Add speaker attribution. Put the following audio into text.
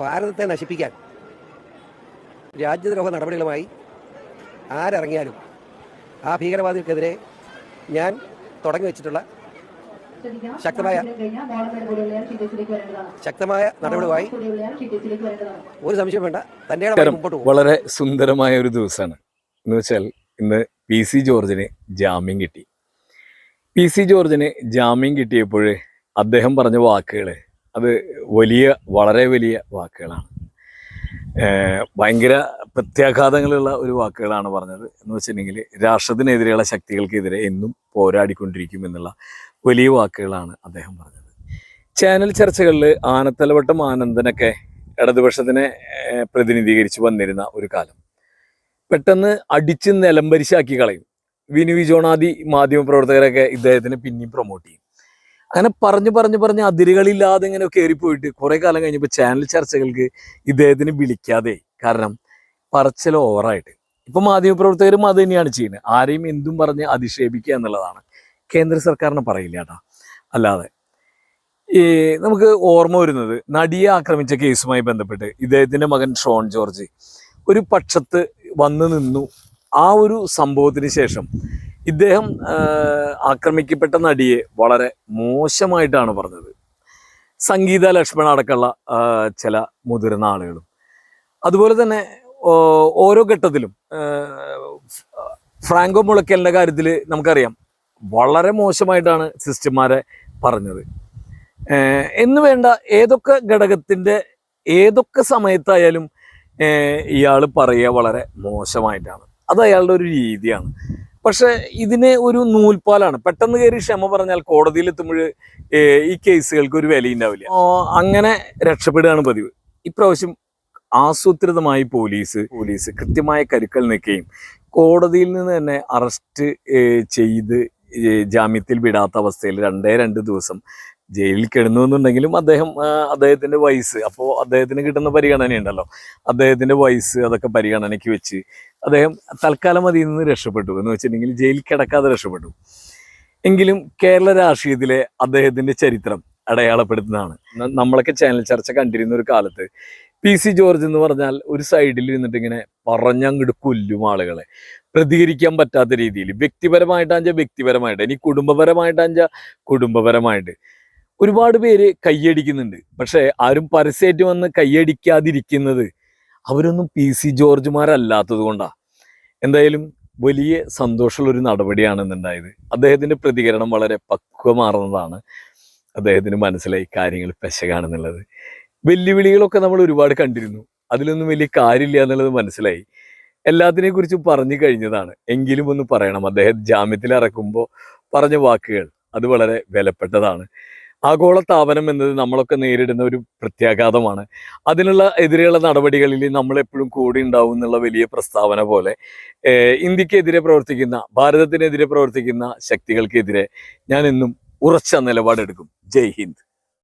Speaker 1: ഭാരതത്തെ നശിപ്പിക്കാൻ രാജ്യദ്രോഹ നടപടികളുമായി ആരിറങ്ങിയാലും ആ ഭീകരവാദികൾക്കെതിരെ ഞാൻ തുടങ്ങി വെച്ചിട്ടുള്ള ശക്തമായ ശക്തമായ നടപടിയുമായി ഒരു സംശയം വേണ്ട. തന്റെ.
Speaker 2: വളരെ സുന്ദരമായ ഒരു ദിവസമാണ്. എന്ന് വെച്ചാൽ ഇന്ന് പി സി ജോർജിന് ജാമ്യം കിട്ടി. പി സി ജോർജിന് ജാമ്യം കിട്ടിയപ്പോൾ അദ്ദേഹം പറഞ്ഞ വാക്കുകൾ അത് വലിയ വളരെ വലിയ വാക്കുകളാണ്. ഭയങ്കര പ്രത്യാഘാതങ്ങളുള്ള ഒരു വാക്കുകളാണ് പറഞ്ഞത്. എന്ന് വെച്ചിട്ടുണ്ടെങ്കിൽ രാഷ്ട്രത്തിനെതിരെയുള്ള ശക്തികൾക്കെതിരെ എന്നും പോരാടിക്കൊണ്ടിരിക്കും എന്നുള്ള വലിയ വാക്കുകളാണ് അദ്ദേഹം പറഞ്ഞത്. ചാനൽ ചർച്ചകളിൽ ആനത്തലവട്ടം ആനന്ദനൊക്കെ ഇടതുപക്ഷത്തിനെ പ്രതിനിധീകരിച്ച് വന്നിരുന്ന ഒരു കാലം. പെട്ടെന്ന് അടിച്ച് നിലംപരിശാക്കി കളയും. വിനുവി ജോണാദി മാധ്യമപ്രവർത്തകരൊക്കെ ഇദ്ദേഹത്തിന് പിന്നെയും പ്രൊമോട്ട് ചെയ്യും. അങ്ങനെ പറഞ്ഞു പറഞ്ഞു പറഞ്ഞ് അതിരുകളില്ലാതെ ഇങ്ങനെ കയറിപ്പോയിട്ട് കുറെ കാലം കഴിഞ്ഞപ്പോൾ ചാനൽ ചർച്ചകൾക്ക് ഇദ്ദേഹത്തിന് വിളിക്കാതെ കാരണം പറച്ചൽ ഓവറായിട്ട് ഇപ്പൊ മാധ്യമപ്രവർത്തകരും അത് തന്നെയാണ് ചെയ്യുന്നത്. ആരെയും എന്തും പറഞ്ഞ് അധിക്ഷേപിക്കുക എന്നുള്ളതാണ്. കേന്ദ്ര സർക്കാരിനെ പറയില്ല കേട്ടോ. അല്ലാതെ. ഈ നമുക്ക് ഓർമ്മ വരുന്നത് നടിയെ ആക്രമിച്ച കേസുമായി ബന്ധപ്പെട്ട് ഇദ്ദേഹത്തിന്റെ മകൻ ഷോൺ ജോർജ് ഒരു പക്ഷത്ത് വന്നു നിന്നു. ആ ഒരു സംഭവത്തിന് ശേഷം ഇദ്ദേഹം ആക്രമിക്കപ്പെട്ട നടിയെ വളരെ മോശമായിട്ടാണ് പറഞ്ഞത്. സംഗീത ലക്ഷ്മണ അടക്കമുള്ള ചില മുതിർന്ന ആളുകളും. അതുപോലെ തന്നെ ഓരോ ഘട്ടത്തിലും ഫ്രാങ്കോ മുളയ്ക്കലിന്റെ കാര്യത്തിൽ നമുക്കറിയാം വളരെ മോശമായിട്ടാണ് സിസ്റ്റർമാരെ പറഞ്ഞത്. എന്ന് വേണ്ട ഏതൊക്കെ ഘടകത്തിന്റെ ഏതൊക്കെ സമയത്തായാലും ഇയാൾ പറയുക വളരെ മോശമായിട്ടാണ്. അത് അയാളുടെ ഒരു രീതിയാണ്. പക്ഷെ ഇതിന് ഒരു നൂൽപ്പാലാണ്. പെട്ടെന്ന് കയറി ക്ഷമ പറഞ്ഞാൽ കോടതിയിൽ എത്തുമ്പോൾ ഈ കേസുകൾക്ക് ഒരു വിലയുണ്ടാവില്ല. അങ്ങനെ രക്ഷപ്പെടുകയാണ് പതിവ്. ഇപ്രാവശ്യം ആസൂത്രിതമായി പോലീസ് പോലീസ് കൃത്യമായ കരുക്കൾ നിൽക്കുകയും കോടതിയിൽ നിന്ന് തന്നെ അറസ്റ്റ് ചെയ്ത് ജാമ്യത്തിൽ വിടാത്ത അവസ്ഥയിൽ രണ്ടേ രണ്ട് ദിവസം ജയിലിൽ കിടന്നു എന്നുണ്ടെങ്കിലും അദ്ദേഹം അദ്ദേഹത്തിന്റെ വയസ്സ് അപ്പോൾ അദ്ദേഹത്തിന് കിട്ടുന്ന പരിഗണനയുണ്ടല്ലോ. അദ്ദേഹത്തിന്റെ വയസ്സ് അതൊക്കെ പരിഗണനയ്ക്ക് വെച്ച് അദ്ദേഹം തൽക്കാലം അതിൽ നിന്ന് രക്ഷപ്പെട്ടു. എന്ന് വെച്ചിട്ടുണ്ടെങ്കിൽ ജയിലിൽ കിടക്കാതെ രക്ഷപ്പെട്ടു. എങ്കിലും കേരള രാഷ്ട്രീയത്തിലെ അദ്ദേഹത്തിന്റെ ചരിത്രം അടയാളപ്പെടുത്തുന്നതാണ്. നമ്മളൊക്കെ ചാനൽ ചർച്ച കണ്ടിരുന്ന ഒരു കാലത്ത് പി സി ജോർജ് എന്ന് പറഞ്ഞാൽ ഒരു സൈഡിൽ ഇരുന്നിട്ട് ഇങ്ങനെ പറഞ്ഞങ്ങോട്ട് കൊല്ലും ആളുകളെ. പ്രതികരിക്കാൻ പറ്റാത്ത രീതിയിൽ. വ്യക്തിപരമായിട്ടാഞ്ചാൽ വ്യക്തിപരമായിട്ട്. ഇനി കുടുംബപരമായിട്ടാഞ്ചാൽ കുടുംബപരമായിട്ട്. ഒരുപാട് പേര് കൈയടിക്കുന്നുണ്ട് പക്ഷെ ആരും പരസ്യമായിട്ട് വന്ന് കൈയടിക്കാതിരിക്കുന്നത് അവരൊന്നും പി സി ജോർജുമാരല്ലാത്തത് കൊണ്ടാ. എന്തായാലും വലിയ സന്തോഷമുള്ള ഒരു നടപടിയാണെന്നുണ്ടായത്. അദ്ദേഹത്തിന്റെ പ്രതികരണം വളരെ പക്വമാർന്നതാണ് അദ്ദേഹത്തിന് മനസ്സിലായി കാര്യങ്ങൾ പെശകാണെന്നുള്ളത്. വെല്ലുവിളികളൊക്കെ നമ്മൾ ഒരുപാട് കണ്ടിരുന്നു. അതിലൊന്നും വലിയ കാര്യമില്ല എന്നുള്ളത് മനസ്സിലായി. എല്ലാത്തിനെ കുറിച്ച് പറഞ്ഞു കഴിഞ്ഞതാണ്. എങ്കിലും ഒന്ന് പറയണം. അദ്ദേഹം ജാമ്യത്തിൽ ഇറക്കുമ്പോൾ പറഞ്ഞ വാക്കുകൾ അത് വളരെ വിലപ്പെട്ടതാണ്. ആഗോള താപനം എന്നത് നമ്മളൊക്കെ നേരിടുന്ന ഒരു പ്രത്യാഘാതമാണ്. അതിനുള്ള എതിരെയുള്ള നടപടികളിൽ നമ്മളെപ്പോഴും കൂടി ഉണ്ടാവും എന്നുള്ള വലിയ പ്രസ്താവന പോലെ ഇന്ത്യക്കെതിരെ പ്രവർത്തിക്കുന്ന ഭാരതത്തിനെതിരെ പ്രവർത്തിക്കുന്ന ശക്തികൾക്കെതിരെ ഞാൻ എന്നും ഉറച്ച നിലപാടെടുക്കും. ജയ് ഹിന്ദ്.